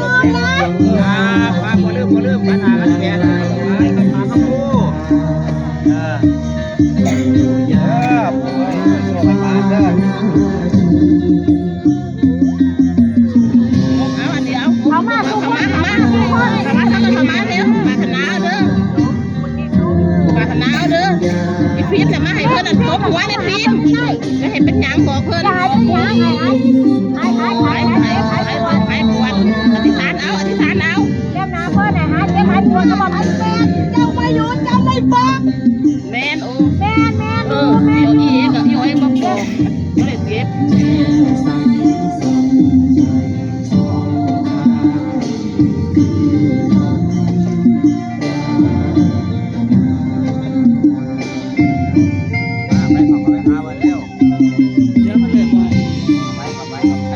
มาโมเริ่มโมเริ่มปัญหาลักแกนอะไรปัญหาข้าวโพดเออเยอะป่วยตัวปัญหาเด้อเอามาทุกคนเอามาทุกคนเอามาเอามาเร็วมาคณะเด้อมาคณะเด้อไอ้ฟิล์มเนี่ยมาให้เพื่อนตบหัวในฟิล์มจะเห็นเป็นหยังบอกเพื่อนบอก จะบไแมนจะไม่หยุดจ้าไม่ฟังแมนโอ้แมนแมนโอ้แมเดี๋ยวนอีกอะกับอีอเอ็กบอกโอ้ก็เลยเจ็บไปขับไปหาวันแล้วเดี๋มันเลยไปขัไป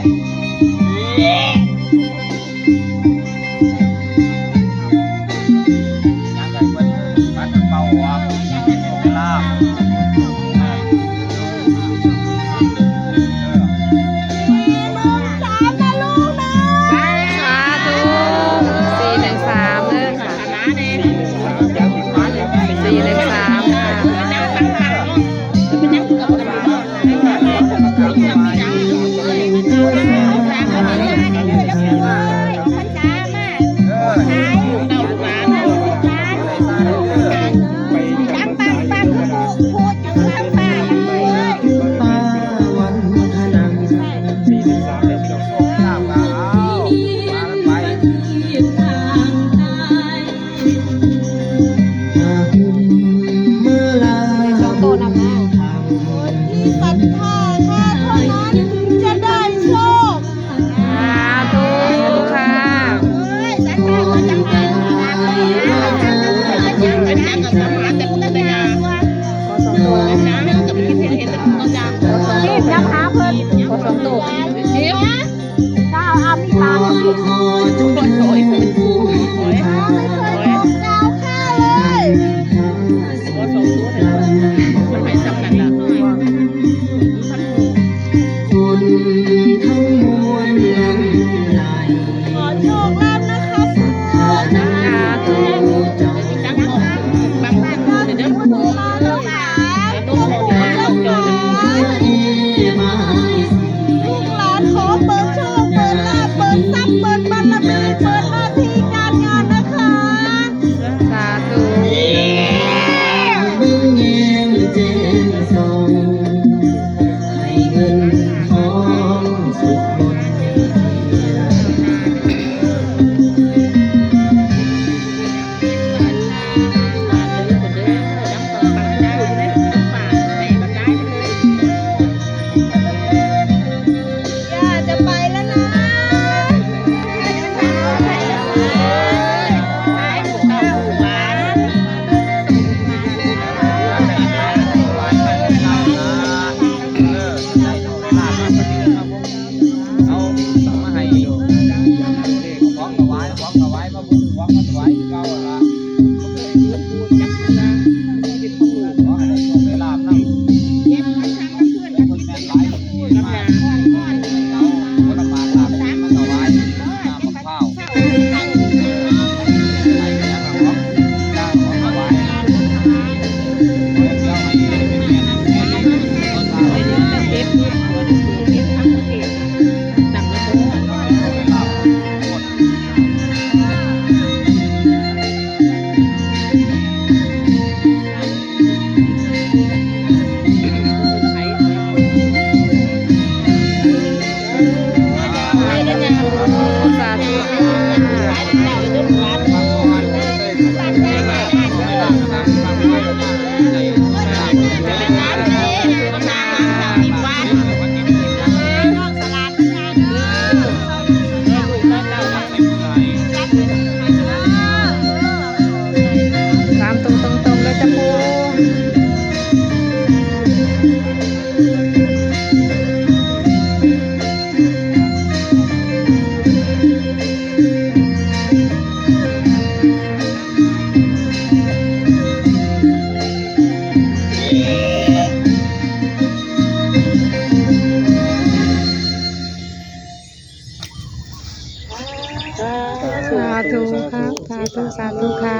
สาธุค่ะ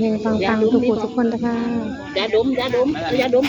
เฮงๆฟังๆทุกผู้ทุกคนนะคะยาดมยาดมยาดม